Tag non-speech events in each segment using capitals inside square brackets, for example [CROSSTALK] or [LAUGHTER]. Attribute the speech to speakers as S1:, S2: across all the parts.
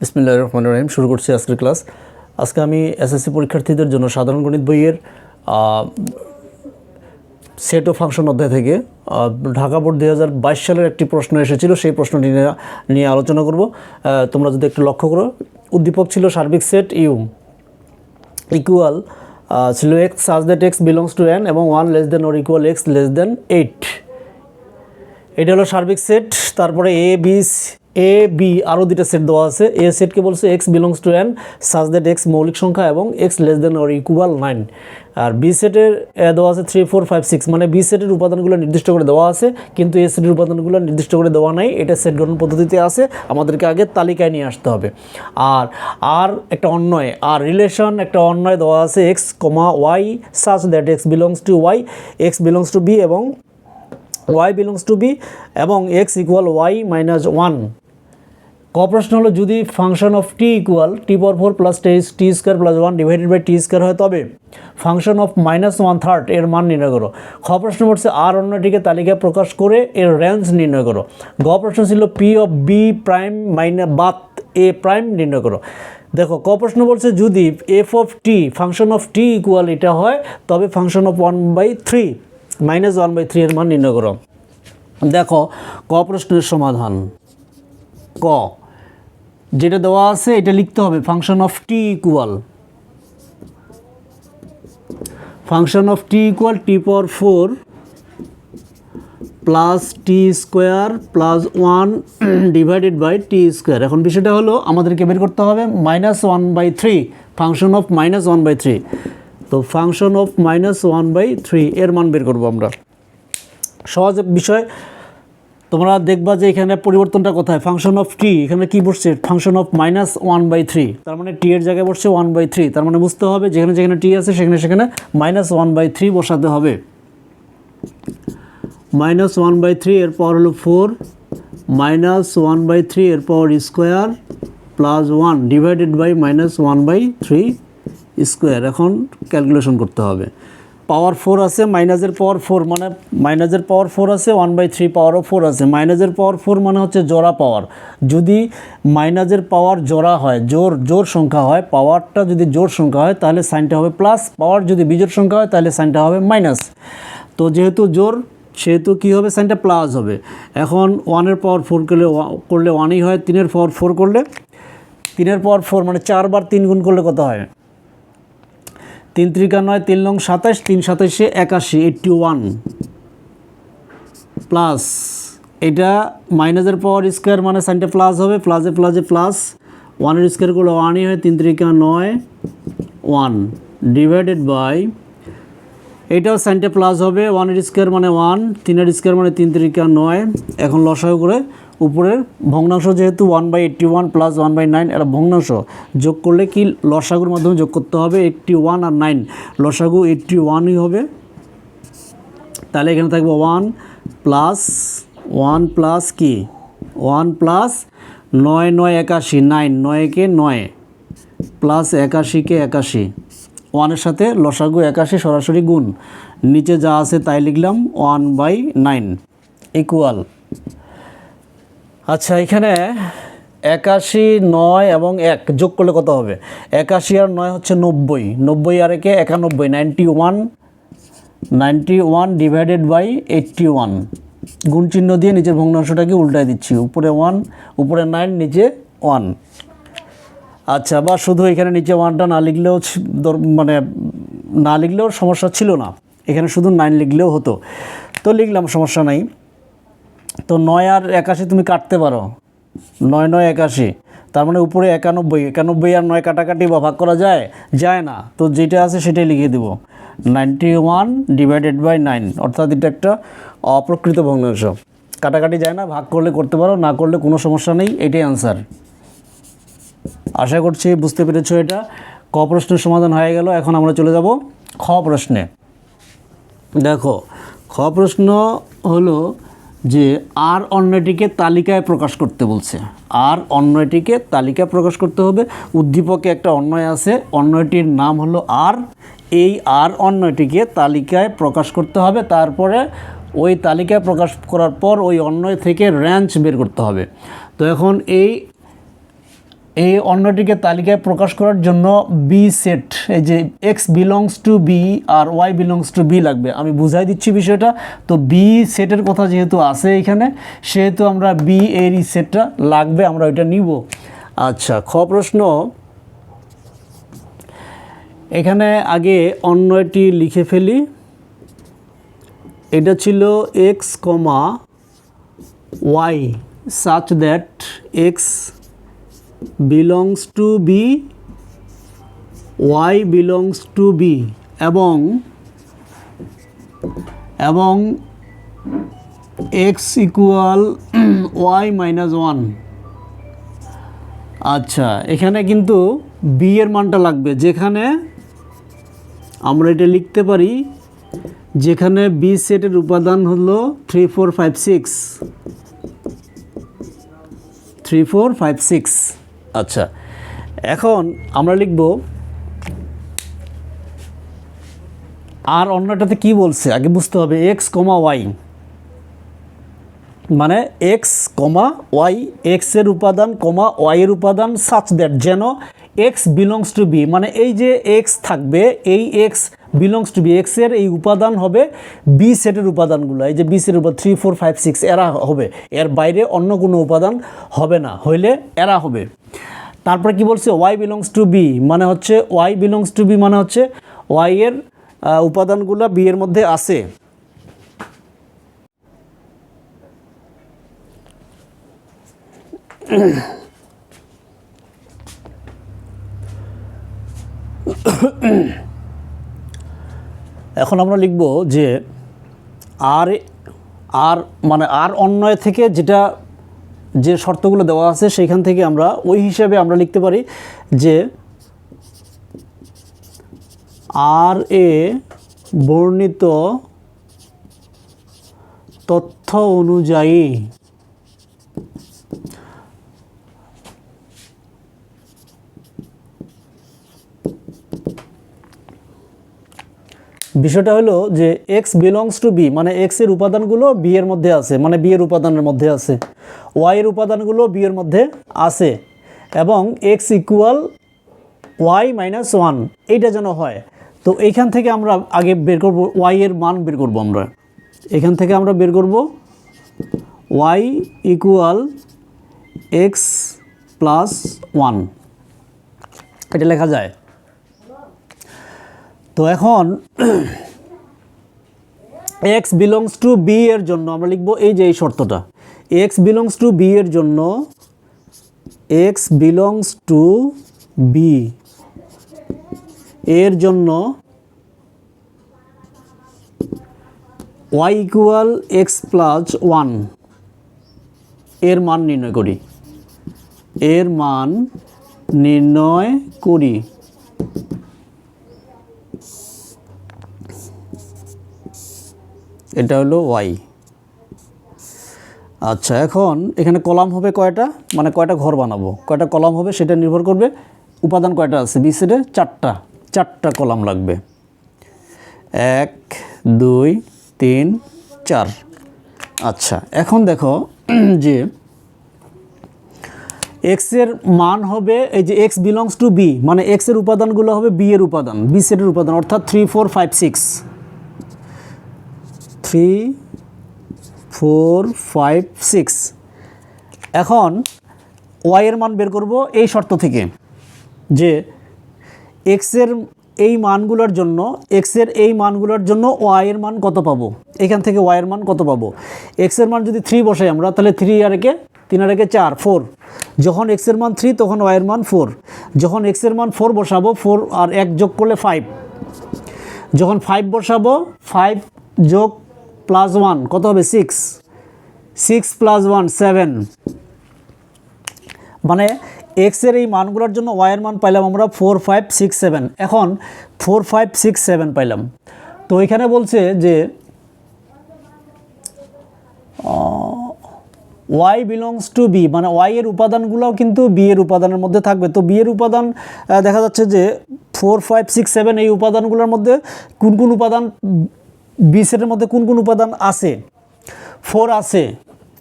S1: বিসমিল্লাহ রহমান রহিম, শুরু করছি আজকের ক্লাস। আজকে আমি এসএসসি পরীক্ষার্থীদের জন্য সাধারণ গণিত বইয়ের সেট ও ফাংশন অধ্যায় থেকে ঢাকা বোর্ড দুই হাজার বাইশ সালের একটি প্রশ্ন এসেছিল, সেই প্রশ্নটি নিয়ে আলোচনা করব। তোমরা যদি একটু লক্ষ্য করো, উদ্দীপক ছিল সার্বিক সেট ইউ ইকুয়াল ছিল X such that X belongs to N এবং one less than or equal X less than eight এটা হলো সার্বিক সেট তারপরে এ বি এ বি আরও দুটো সেট দেওয়া আছে। এ সেটকে বলছে X belongs to N such that X মৌলিক সংখ্যা এবং X less than or equal nine R B সেটের দেওয়া আছে থ্রি ফোর ফাইভ সিক্স মানে বি সেটের উপাদানগুলো নির্দিষ্ট করে দেওয়া আছে, কিন্তু এ সেটের উপাদানগুলো নির্দিষ্ট করে দেওয়া নাই। এটা সেট গঠন পদ্ধতিতে আছে, আমাদেরকে আগে তালিকায় নিয়ে আসতে হবে। আর আর একটা অন্যয়, আর রিলেশন একটা অন্যয় দেওয়া আছে X comma Y such that X belongs to Y X belongs to B এবং ওয়াই বিলংস টু বি এবং X equal Y minus one ক প্রশ্ন হলো, যদি function of T equal T power four plus T T square plus one divided by T square হয় তবে? Function of minus one third এর মান নির্ণয় করো। খ প্রশ্ন পড়ছে আর অন্যটিকে তালিকায় প্রকাশ করে এর রেঞ্জ নির্ণয় করো। গ প্রশ্ন ছিল P of B prime minus Baat A prime নির্ণয় করো। দেখো, ক প্রশ্ন বলছে, যদি F of T function of T equal এটা হয়, তবে function of one by three minus one by three এর মান নির্ণয় করো। দেখো, ক প্রশ্নের সমাধান। ক যেটা দেওয়া আছে, এটা লিখতে হবে function of T equal function of T equal T power four plus T square plus one divided by T square এখন বিষয়টা হলো, আমাদেরকে বের করতে হবে minus one by three function of minus one by three তো function of minus one by three এর মান বের করব আমরা। সহজ বিষয় তোমরা দেখবা যে এখানে পরিবর্তনটা কোথায়? ফাংশন অফ টি এখানে কি বসছে function of minus one by three তার মানে টি এর জায়গায় বসছে ওয়ান বাই থ্রি তার মানে বুঝতে হবে যেখানে যেখানে টি আছে সেখানে সেখানে মাইনাস ওয়ান বাই থ্রি বসাতে হবে। মাইনাস ওয়ান বাই থ্রি এর পাওয়ার হলো four minus one by three এর power square plus one divided by minus one by three square এখন ক্যালকুলেশন করতে হবে। পাওয়ার ফোর আছে মাইনাসের পাওয়ার ফোর মানে মাইনাসের পাওয়ার ফোর আছে ওয়ান বাই থ্রি পাওয়ারও ফোর আছে। মাইনাসের পাওয়ার ফোর মানে হচ্ছে জোড়া পাওয়ার যদি মাইনাসের পাওয়ার জোড়া হয়, জোর জোর সংখ্যা হয় পাওয়ারটা যদি জোর সংখ্যা হয়, তাহলে সাইনটা হবে প্লাস পাওয়ার যদি বিজোড় সংখ্যা হয়, তাহলে সাইনটা হবে মাইনাস তো যেহেতু জোর, সেহেতু কী হবে? সাইনটা প্লাস হবে। এখন ওয়ানের পাওয়ার ফোর করলে করলে ওয়ানই হয়, তিনের পাওয়ার ফোর করলে। তিনের পাওয়ার ফোর মানে চারবার তিন গুণ করলে কত হয়? তিন ত্রিকা নয়, তিন লং সাতাশ, তিন সাতাশে একাশি এইট্টি ওয়ান প্লাস এটা মাইনাসের পাওয়ার স্কোয়ার মানে সাইনটা প্লাস হবে প্লাসে প্লাসে প্লাস ওয়ানের স্কোয়ার করলে ওয়ানই হয়, তিন ত্রিকা নয় ওয়ান ডিভাইডেড বাই এটাও সাইনটা প্লাস হবে ওয়ানের স্কোয়ার মানে ওয়ান তিনের স্কোয়ার মানে তিন ত্রিকা নয়। এখন লসাগু করে উপরের ভগ্নাংশ যেহেতু one by eighty one plus one by nine এরা ভগ্নাংশ যোগ করলে কি লসাগুর মাধ্যমে যোগ করতে হবে? এইট্টি ওয়ান আর নাইন লসাগু এইট্টি ওয়ানই হবে। তাহলে এখানে থাকবে ওয়ান প্লাস ওয়ান প্লাস কি? ওয়ান প্লাস নয় নয়, একাশি নাইন নয়কে নয় প্লাস একাশিকে একাশি। ওয়ানের সাথে লসাগু একাশি সরাসরি গুণ। নিচে যা আছে তাই লিখলাম ওয়ান বাই নাইন ইকুয়াল আচ্ছা এখানে একাশি নয় এবং এক যোগ করলে কত হবে? একাশি আর নয় হচ্ছে নব্বই। নব্বই আর একে একানব্বই ninety one ninety one divided by eighty one গুণ চিহ্ন দিয়ে নিচের ভগ্নাংশটাকে উল্টায় দিচ্ছি। উপরে ওয়ান উপরে নাইন নিচে ওয়ান আচ্ছা বা শুধু এখানে নিচে ওয়ানটা না লিখলেও মানে না লিখলেও সমস্যা ছিল না। এখানে শুধু নাইন লিখলেও হতো। তো লিখলাম, সমস্যা নাই। তো নয় আর একাশি তুমি কাটতে পারো। নয় নয়, একাশি। তার মানে উপরে একানব্বই। একানব্বই আর নয় কাটাকাটি বা ভাগ করা যায়? যায় না। তো যেটা আছে সেটাই লিখে দেবো। Ninety one divided by nine অর্থাৎ এটা একটা অপ্রকৃত ভগ্নাংশ কাটাকাটি যায় না, ভাগ করলে করতে পারো, না করলে কোনো সমস্যা নেই, এটাই আনসার আশা করছি বুঝতে পেরেছ এটা। ক প্রশ্নের সমাধান হয়ে গেল, এখন আমরা চলে যাব খ প্রশ্নে। দেখো, খ প্রশ্ন হলো যে আর অন্যটিকে তালিকায় প্রকাশ করতে বলছে। আর অন্যটিকে তালিকায় প্রকাশ করতে হবে। উদ্দীপকে একটা অন্যয় আছে, অন্যটির নাম হলো আর। এই আর অন্যটিকে তালিকায় প্রকাশ করতে হবে। তারপরে ওই তালিকায় প্রকাশ করার পর ওই অন্যয় থেকে র্যাঞ্চ বের করতে হবে। তো এখন এই এই অন্যটিকে তালিকায় প্রকাশ করার জন্য বি সেট এই যে এক্স বিলংস টু বি আর ওয়াই বিলংস টু বি লাগবে। আমি বুঝাই দিচ্ছি বিষয়টা। তো বি সেটের কথা যেহেতু আছে এখানে, সেহেতু আমরা বি এর ই সেটটা লাগবে, আমরা ওইটা নিব। আচ্ছা খ প্রশ্ন। এখানে আগে অন্য এটি লিখে ফেলি। এটা ছিল X comma Y such that X belongs to B Y belongs to B এবং এবং X equal Y minus one আচ্ছা এখানে কিন্তু বি এর মানটা লাগবে। যেখানে আমরা এটা লিখতে পারি, যেখানে বি সেটের উপাদান হলো three four five six three four five six আচ্ছা এখন আমরা লিখব, আর অন্যটাতে কি বলছে? আগে বুঝতে হবে এক্স কমা ওয়াই মানে এক্স কমা ওয়াই এক্সের উপাদান কমা ওয়াইয়ের উপাদান সাচ দ্যাট যেন এক্স বিলংস টু বি মানে এই যে এক্স থাকবে, এই এক্স বিলংস টু বি এক্সের এই উপাদান হবে বি সেটের উপাদানগুলো, এই যে বি সেটের উপাদান থ্রি ফোর ফাইভ সিক্স এরা হবে। এর বাইরে অন্য কোনো উপাদান হবে না, হইলে এরা হবে। তারপরে কি বলছে? ওয়াই বিলংস টু বি মানে হচ্ছে ওয়াই বিলংস টু বি মানে হচ্ছে ওয়াই এর উপাদানগুলো বি এর মধ্যে আছে। এখন আমরা লিখব যে আর আর মানে আর অন্যয় থেকে যেটা যে শর্তগুলো দেওয়া আছে সেইখান থেকে আমরা ওই হিসাবে আমরা লিখতে পারি যে আর এ বর্ণিত তথ্য অনুযায়ী বিষয়টা হলো যে এক্স বিলংস টু বি মানে এক্সের উপাদানগুলো বি এর মধ্যে আছে মানে বি এর উপাদানের মধ্যে আছে। ওয়াই এর উপাদানগুলো বি এর মধ্যে আছে এবং X equal Y minus one এইটা যেন হয়। তো এইখান থেকে আমরা আগে বের করব ওয়াই এর মান বের করব আমরা। এখান থেকে আমরা বের করব Y equal X plus one এটা লেখা যায়। তো এখন এক্স বিলংস টু বি এর জন্য আমরা লিখব এই যে এই শর্তটা। এক্স বিলংস টু বি এর জন্য এক্স বিলংস টু বি এর জন্য ওয়াই ইকুয়াল এক্স প্লাস ওয়ানের মান নির্ণয় করি। এর মান নির্ণয় করি। এটা হলো ওয়াই আচ্ছা এখন এখানে কলাম হবে কয়টা? মানে কয়টা ঘর বানাবো? কয়টা কলাম হবে সেটা নির্ভর করবে উপাদান কয়টা আছে? বি সেটে চারটা চারটা কলাম লাগবে। এক, দুই, তিন, চার। আচ্ছা এখন দেখো [CLEARS THROAT] যে এক্সের মান হবে এই যে এক্স বিলংস টু বি মানে এক্সের উপাদানগুলো হবে বি এর উপাদান বি সেটের উপাদান, অর্থাৎ three four five six three four five six এখন ওয়াই এর মান বের করব এই শর্ত থেকে যে এক্সের এই মানগুলোর জন্য এক্সের এই মানগুলোর জন্য ওয়াইয়ের মান কত পাবো? এখান থেকে ওয়াই এর মান কত পাবো? এক্সের মান যদি থ্রি বসাই আমরা, তাহলে থ্রি আর একে তিন আর একে চার ফোর যখন এক্সের মান থ্রি তখন ওয়াইয়ের মান ফোর যখন এক্সের মান ফোর বসাবো ফোর আর এক যোগ করলে ফাইভ যখন ফাইভ বসাবো ফাইভ যোগ প্লাস ওয়ান কত হবে? Six six plus one seven মানে এক্সের এই মানগুলোর জন্য ওয়াইয়ের মান পাইলাম আমরা ফোর ফাইভ সিক্স সেভেন এখন ফোর ফাইভ সিক্স সেভেন পাইলাম। তো এখানে বলছে যে ওয়াই বিলংস টু বি মানে ওয়াই এর উপাদানগুলোও কিন্তু বি এর উপাদানের মধ্যে থাকবে। তো বি এর উপাদান দেখা যাচ্ছে যে ফোর ফাইভ সিক্স সেভেন এই উপাদানগুলোর মধ্যে কোন কোন উপাদান বি সেটের মধ্যে কোন কোন উপাদান আছে? ফোর আছে,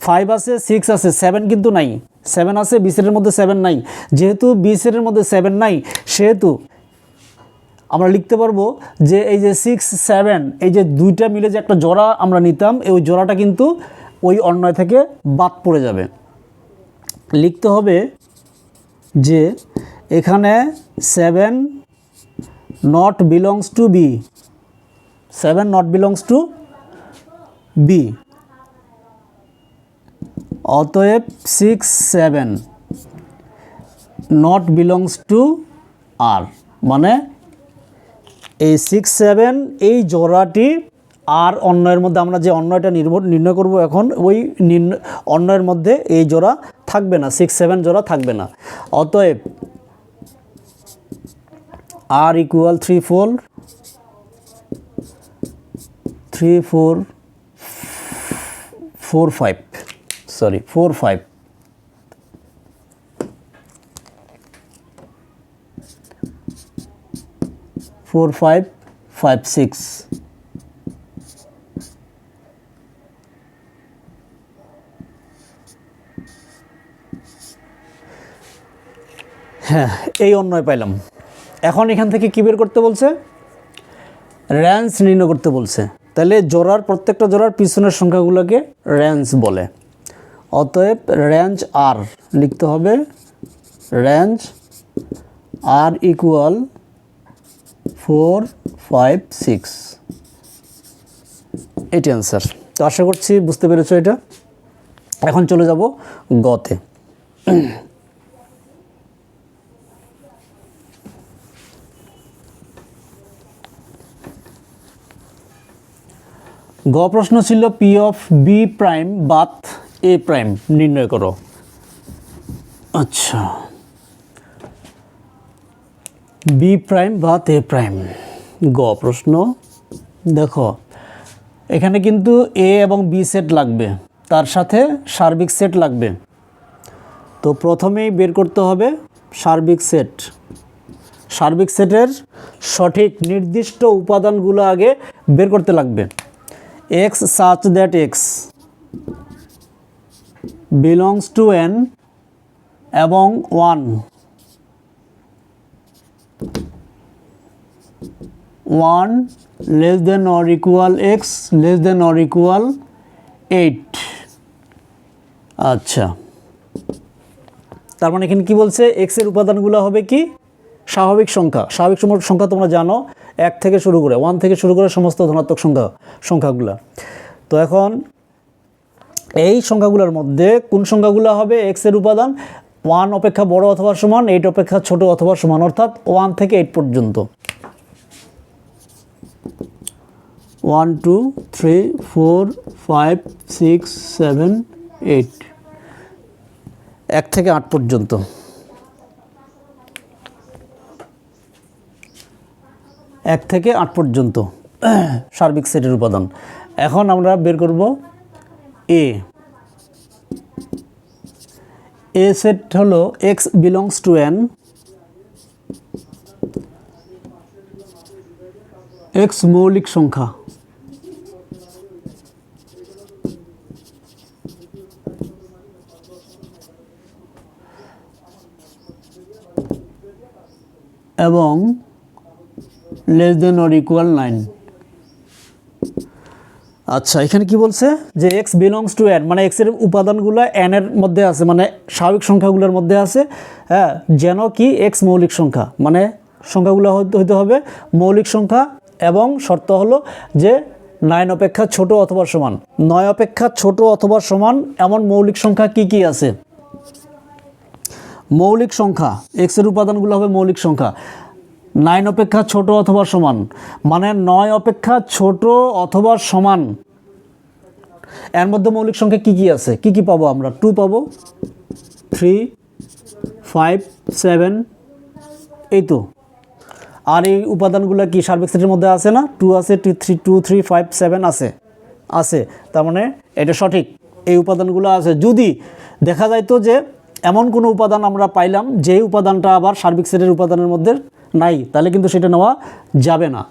S1: ফাইভ আছে, সিক্স আছে, সেভেন কিন্তু নাই। সেভেন আছে বি সেটের মধ্যে সেভেন নাই। যেহেতু বি সেটের মধ্যে সেভেন নাই, সেহেতু আমরা লিখতে পারব যে এই যে সিক্স, সেভেন, এই যে দুইটা মিলে যে একটা জোড়া আমরা নিতাম, এই জোড়াটা কিন্তু ওই অন্যয় থেকে বাদ পড়ে যাবে। লিখতে হবে যে এখানে seven not belongs to B. Seven not belongs to B অতএব six seven not belongs to R মানে এই সিক্স সেভেন এই জোড়াটি আর অন্যয়ের মধ্যে আমরা যে অন্যয়টা নির্ণয় করব এখন, ওই অন্যয়ের মধ্যে এই জোড়া থাকবে না সিক্স সেভেন জোড়া থাকবে না। অতএব R equal three four three four four five sorry four five four five five six হ্যাঁ এই অন্যয় পাইলাম। এখন এখান থেকে কী বের করতে বলছে? র্যাঞ্জ নির্ণয় করতে বলছে। তাহলে জোড়ার, প্রত্যেকটা জোড়ার পিছনের সংখ্যাগুলোকে র্যাঞ্জ বলে। অতএব র্যাঞ্জ আর লিখতে হবে range R equal four five six এটি অ্যান্সার তো আশা করছি বুঝতে পেরেছ এটা। এখন চলে যাব গতে। গ প্রশ্ন ছিল P of B prime Baat A prime নির্ণয় করো। আচ্ছা। B prime Baat A prime গ প্রশ্ন। দেখো, এখানে কিন্তু এ এবং বি সেট লাগবে। তার সাথে সার্বিক সেট লাগবে। তো প্রথমেই বের করতে হবে সার্বিক সেট সার্বিক সেটের সঠিক নির্দিষ্ট উপাদানগুলো আগে বের করতে লাগবে। X such that X belongs to N এবং one. One less than or equal X less than or equal eight. আচ্ছা। তার মানে এখানে কি বলছে? এক্সের উপাদানগুলো হবে কি? স্বাভাবিক সংখ্যা। স্বাভাবিক সংখ্যা তোমরা জানো। এক থেকে শুরু করে ওয়ান থেকে শুরু করে সমস্ত ধনাত্মক সংখ্যা, সংখ্যাগুলো। তো এখন এই সংখ্যাগুলোর মধ্যে কোন সংখ্যাগুলো হবে? এক্সের উপাদান ওয়ান অপেক্ষা বড় অথবা সমান এইট অপেক্ষা ছোট অথবা সমান, অর্থাৎ ওয়ান থেকে এইট পর্যন্ত। One two three four five six seven eight এক থেকে আট পর্যন্ত। এক থেকে আট পর্যন্ত সার্বিক সেটের উপাদান। এখন আমরা বের করব এ এ সেট হলো X belongs to N X মৌলিক সংখ্যা। এবং less than or equal nine আচ্ছা এখানে কি বলছে? যে এক্স বিলংস টু এন মানে এক্সের উপাদানগুলো এর মধ্যে আছে মানে স্বাভাবিক সংখ্যাগুলোর মধ্যে আছে। হ্যাঁ যেন কি এক্স মৌলিক সংখ্যা মানে সংখ্যাগুলো হইতে হবে মৌলিক সংখ্যা এবং শর্ত হলো যে নাইন অপেক্ষা ছোট অথবা সমান। নয় অপেক্ষা ছোট অথবা সমান, এমন মৌলিক সংখ্যা কি কি আছে? মৌলিক সংখ্যা এক্সের উপাদানগুলো হবে মৌলিক সংখ্যা। নাইন অপেক্ষা ছোট অথবা সমান। মানে নয় অপেক্ষা ছোট অথবা সমান। এর মধ্যে মৌলিক সংখ্যা কি কি আছে? কি কি পাবো আমরা? টু পাবো। থ্রি ফাইভ সেভেন এই তো আর এই উপাদানগুলো কি সার্বিক সেটের মধ্যে আছে না? টু আছে two three two three five seven আছে। আছে। তার মানে এটা সঠিক। এই উপাদানগুলো আছে। যদি দেখা যায় তো যে এমন কোনো উপাদান আমরা পাইলাম যে উপাদানটা আবার সার্বিক সেটের উপাদানের মধ্যে নাই, তাহলে কিন্তু সেটা নেওয়া যাবে না।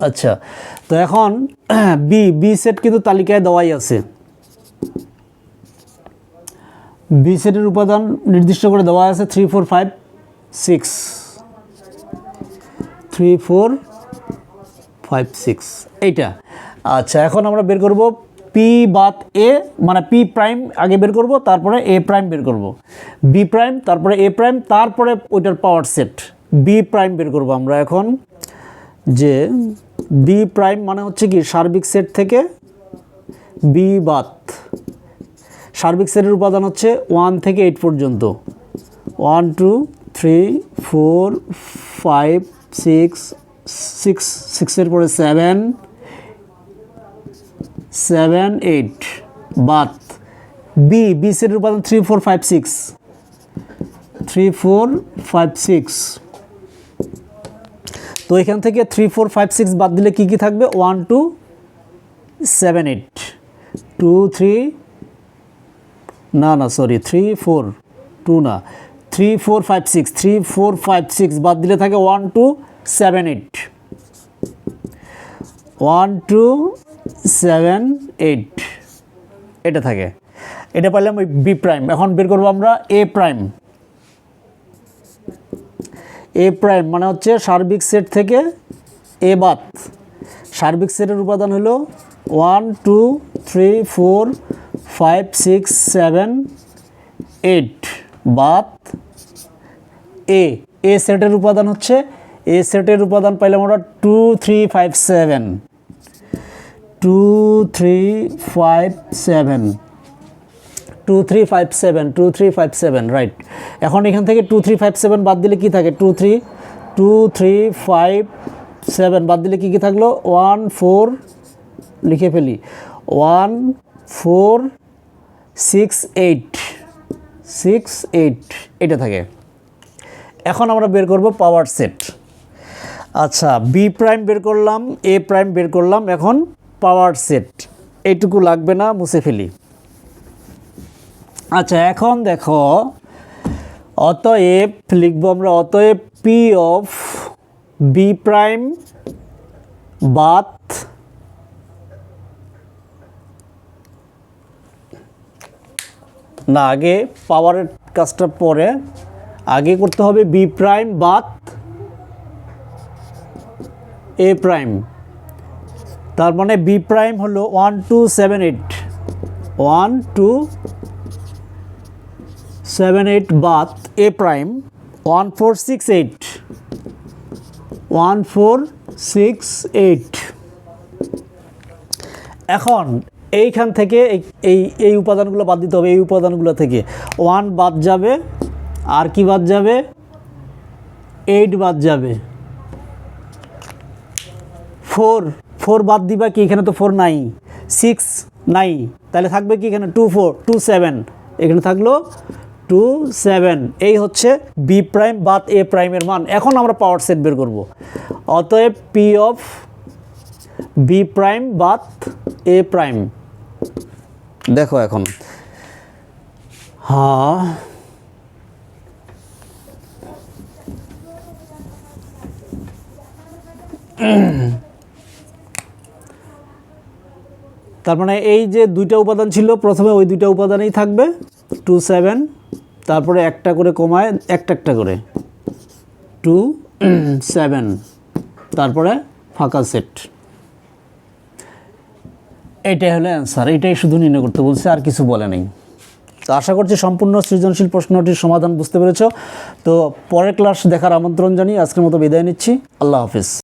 S1: আচ্ছা তো এখন বি বি সেট কিন্তু তালিকায় দেওয়াই আছে। বি সেটের উপাদান নির্দিষ্ট করে দেওয়া আছে three four five six three four five six এইটা। আচ্ছা এখন আমরা বের করব পি বাত এ মানে পি প্রাইম আগে বের করব, তারপরে এ প্রাইম বের করব। বি প্রাইম তারপরে এ প্রাইম তারপরে ওইটার পাওয়ার সেট বি প্রাইম বের করব আমরা এখন, যে বি প্রাইম মানে হচ্ছে কি সার্বিক সেট থেকে বি বাত সার্বিক সেটের উপাদান হচ্ছে ওয়ান থেকে এইট পর্যন্ত। One two three four five six six সিক্সের পরে সেভেন সেভেন এইট বাত বি বি সেটের উপাদান three four five six three four five six তো এখান থেকে থ্রি ফোর ফাইভ সিক্স বাদ দিলে কী কী থাকবে? One two seven eight two three না না সরি থ্রি ফোর টু না। Three four five six three four five six বাদ দিলে থাকে one two seven eight one two seven eight এটা থাকে। এটা পাইলাম ওই বি প্রাইম এখন বের করব আমরা এ প্রাইম এ প্রাইম মানে হচ্ছে সার্বিক সেট থেকে এ বাত সার্বিক সেটের উপাদান হলো one two three four five six seven eight Baat A এ সেটের উপাদান হচ্ছে এ সেটের উপাদান পাইলাম আমরা two three five seven two three five seven two three five seven two three five seven right এখন এখান থেকে টু থ্রি ফাইভ সেভেন বাদ দিলে কী থাকে? Two three two three five seven বাদ দিলে কী কী থাকল? ওয়ান ফোর লিখে ফেলি। One four six eight six eight এটা থাকে। এখন আমরা বের করব পাওয়ার সেট আচ্ছা বি প্রাইম বের করলাম এ প্রাইম বের করলাম, এখন পাওয়ার সেট এইটুকু লাগবে না, মুছে ফেলি। আচ্ছা এখন দেখো, অতএব লিখব আমরা, অতএব P of B prime Baat না, আগে পাওয়ারের কাজটা পরে, আগে করতে হবে B prime Baat A prime তার মানে বি প্রাইম হলো one two seven eight one two seven eight Baat A prime, one four six eight, one four six eight. এখন এইখান থেকে এই এই উপাদানগুলো বাদ দিতে হবে, এই উপাদানগুলো থেকে। ওয়ান বাদ যাবে, আর কি বাদ যাবে? এইট বাদ যাবে। ফোর ফোর বাদ দিবা কি? এখানে তো ফোর নাই। সিক্স নাই। তাহলে থাকবে কি এখানে? Two four, two seven. এখানে থাকল টু সেভেন এই হচ্ছে বি প্রাইম বাদ এ প্রাইমের মান। এখন আমরা পাওয়ার সেট বের করব। অতএব পি অফ বি প্রাইম বাদ এ প্রাইম দেখো এখন। হ্যাঁ তার মানে এই যে দুইটা উপাদান ছিল, প্রথমে ওই দুইটা উপাদানেই থাকবে। টু সেভেন তারপরে একটা করে কমায়, একটা একটা করে। Two, seven. তারপরে ফাঁকা সেট। এটাই হলো অ্যান্সার। এটাই শুধু নির্ণয় করতে বলছে, আর কিছু বলে নেই। তো আশা করছি সম্পূর্ণ সৃজনশীল প্রশ্নটির সমাধান বুঝতে পেরেছ। তো পরের ক্লাস দেখার আমন্ত্রণ জানিয়ে আজকের মতো বিদায় নিচ্ছি। আল্লাহ হাফিজ।